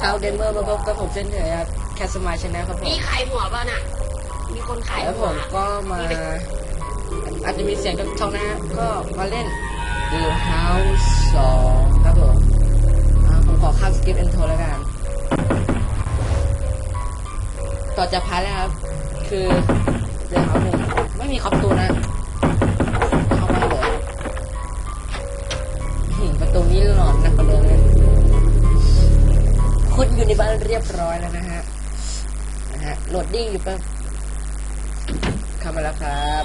ครับชาวเกมเมอร์มาพบกับผมเช่นเคยครับแคสมาชนะครับผมมีใครหัวป่ะน่ะ มีคนขายแล้วหัผวมก็มาอาจจะมีเสียงกับช่องนะฮะก็มาเล่น The House 2ครับผมอ่าผมขอข้ามสกิปเอนโทรแล้วกัน ต่อจากพาร์ทแรกครับ คือ The House หนึ่งไม่มีคอปตูนะเข้ามาเลยหินประตูนี้หลอนหนักกว่าเดิมเลยคุณ อยู่ในบ้านเรียบร้อยแล้วนะฮะนะฮะโหลดดิ้งอยู่แป๊บเข้ามาแล้วครับ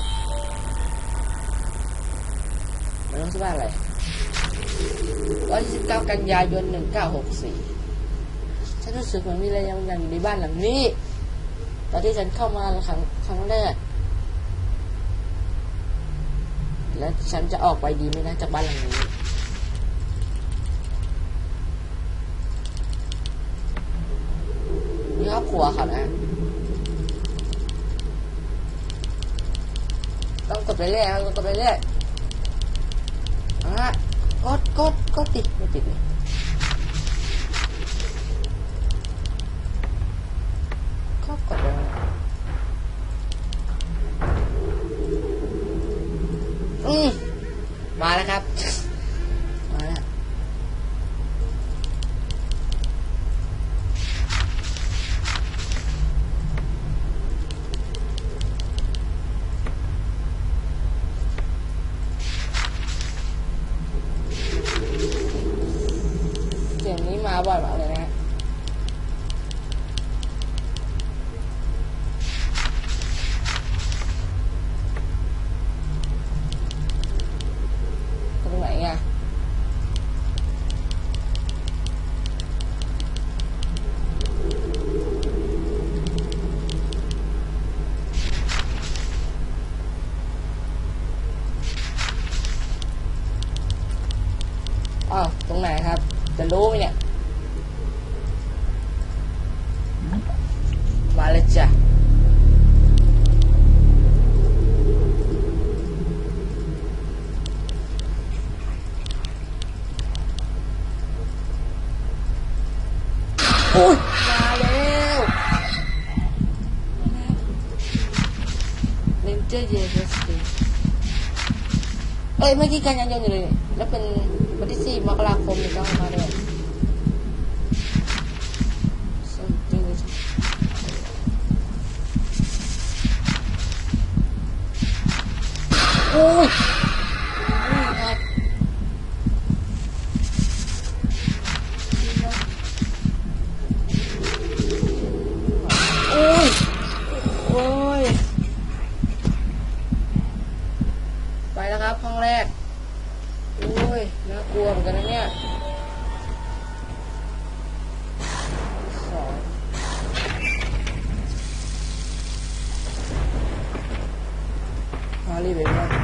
มันต้องชื่อว่าอะไรวันที่19กันยายน 1964 ฉันรู้สึกเหมือนมีอะไรยังยังอยู่ในบ้านหลังนี้ ตอนที่ฉันเข้ามาครั้งครั้งแรก แล้วฉันจะออกไปดีไหมนะจากบ้านหลังนี้ นี่ ครัวเขานะต้องกดไปเรื่อยครับกดไปเรื่อยอะกดกดกดติดไม่ติดเลยก็กดไป อ้ยมาแล้วเลนเจอร์เยสสตีเอ้ยเมื่อกี้กันยันยนอยู่เลย แล้วเป็นวันที่สี่มกราคมจะต้องมาเลย Something is โอ้ยโอ้ยครับโอ้ย โอ้ย ไปแล้วครับ ห้องแรกโอ้ยน่ากลัวเหมือนกันนะเนี่ยสองฮารี่เบย์อุ๊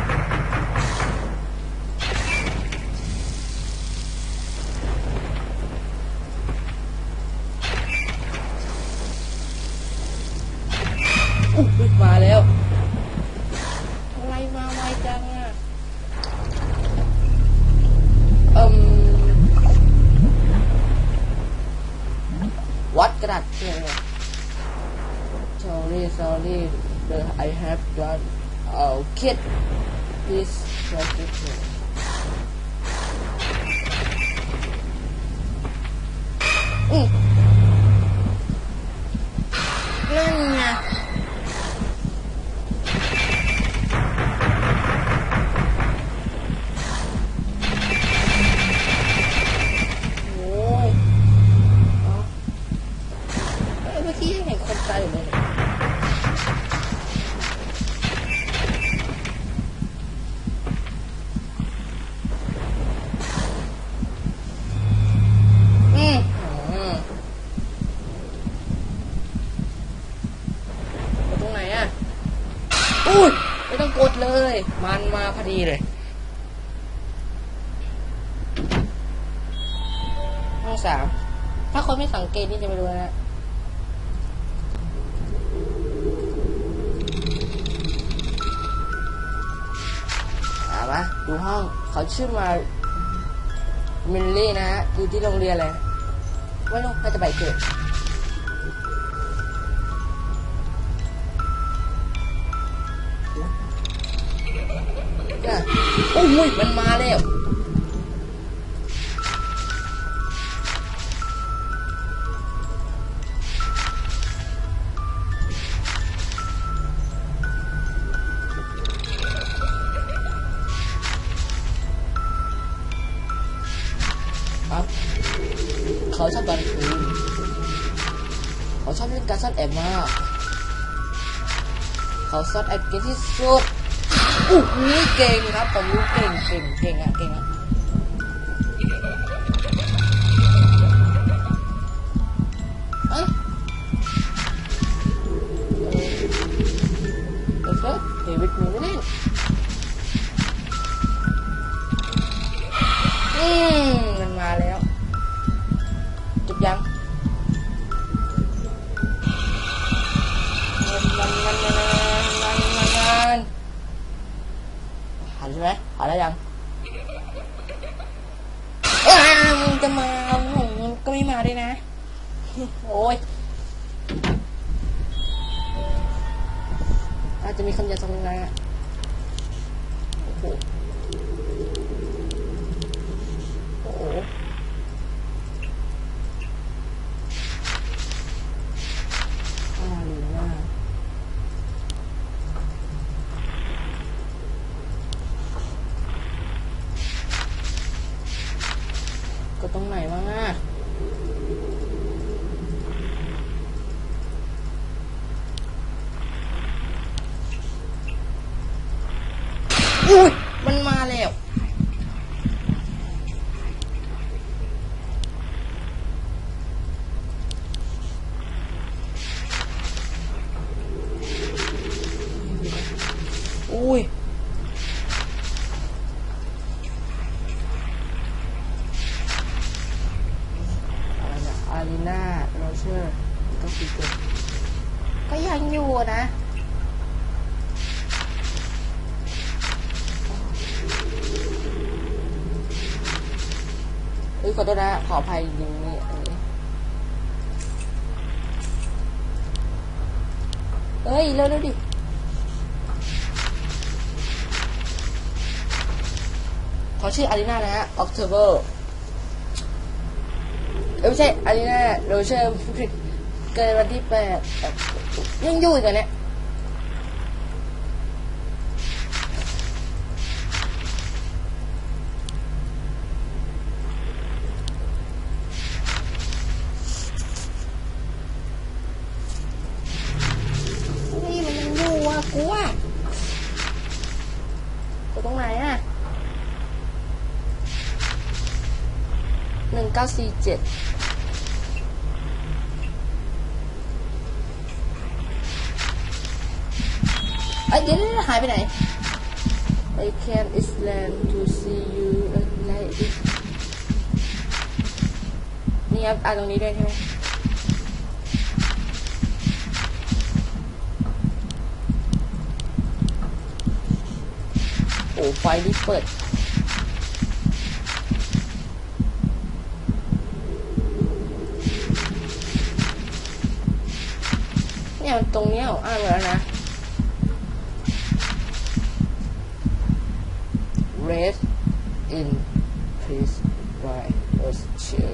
oh kid please try to check อืมนั่นไงโอ้ยเมื่อกี้ยังเห็นคนตายอยู่เลยเนี่ยอืมอืมกดตรงไหนอะอุ้ยไม่ต้องกดเลย มันมาพอดีเลย ห้ องสาม ถ้าคนไม่สังเกตนี่จะไม่รู้นะอ่ามาดูห้องเขาชื่อมามิลลี่นะฮะอยู่ที่โรงเรียนอะไรว่าลูกน่าจะใบเกิดน่ะโอ้ยมันมา ครับ เขาชอบตอนคืนเขาชอบเล่นการซ่อนแอบมาก เขาซ่อนแอบเก่งที่สุดอู้หูเก่งครับผมรู้เก่งเก่งเก่งอะเก่งอะเอ้ยเออเออเดวิดมีไม่เล่ จะมามึงก็ไม่มาด้วยนะ โอ้ยอาจจะมีคนอยากทำงานอะโอ้โห โอ้โหอ่าหรือว่าก็ตรงไหนบ้างอะ อุ้ย มันมาแล้ว อุ้ย อะไรนะอารีนาโรเชอร์ก็คือเกิดก็ยังอยู่อะนะ เฮ้ย ขอโทษนะขออภัยยิงนี่อันนี้เฮ้ยเร็วๆดิเขาชื่ออารีนานะฮะ October เอ้ยไม่ใช่อารีนาโรเชอร์เกิดวันที่แปดยังอยู่อีกเนี่ย กูตรงไหนอะหนึ่งเก้าสี่เจ็ดเอ้ยเดี๋ยวๆหายไปไหน I can Island to see you like this นี่ครับอ่านตรงนี้ด้วยใช่ไหมโไฟรีบเปิด เนี่ยตรงเนี้ยอ่านมาแล้วนะ Rest in peace by us chill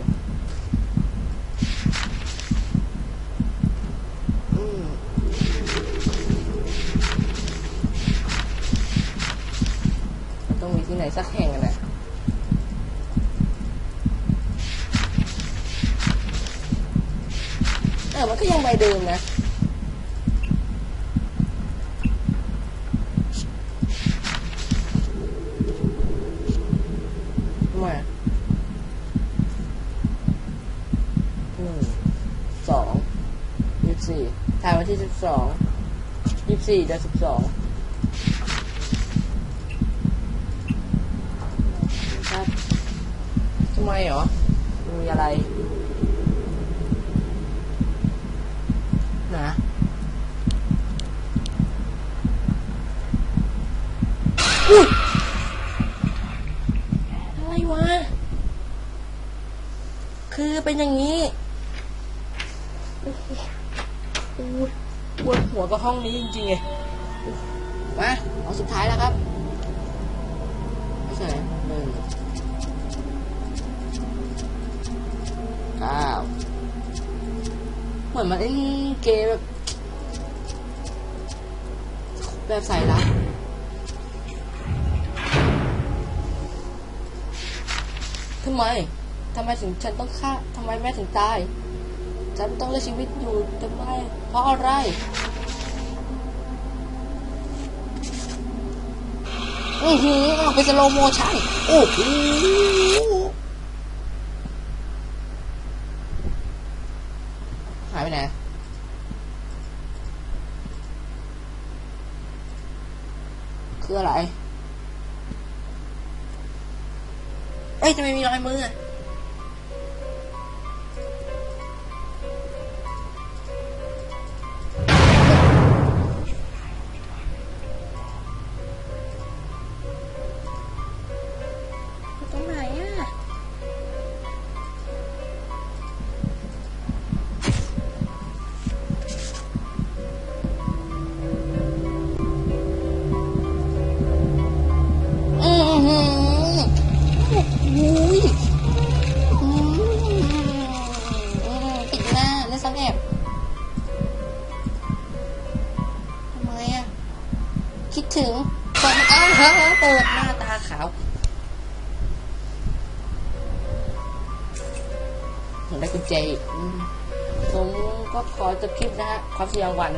ไหนสักแห่งนะเออมันก็ยังใบเดิมนะมาหนึ่งสองยี่สิบสี่ถ่ายวันที่สิบสองยี่สิบสี่เดือนสิบสอง ครับทำไมเหรอมีอะไร นะอุ้ยอะไรวะ คือเป็นอย่างนี้โอ้ยปวดหัวกับห้องนี้จริงๆไงมาเอาสุดท้ายแล้วครับไม่ใช่หนึ่ง เก้าเหมือนมันเล่นเกมแบบ แบบใส่ละทำไม ทำไมถึงฉันต้องฆ่าทำไมแม่ถึงตาย ฉันต้องเลือกชีวิตอยู่ทำไม เพราะอะไรอือหือเอาเป็นสโลโมชั่นโอ้โห นะ คืออะไร เอ้ยจะไม่มีรอยมือ คิดถึงเปิดอ้าเปิดหน้าตาขาวผมได้กุญแจอีกผมก็ขอจบคลิปนะฮะ ความสยองวัน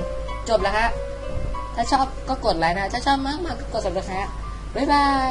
จบแล้วฮะ ถ้าชอบก็กดไลค์นะ ถ้าชอบมากๆก็กดสับสไครต์บ๊ายบาย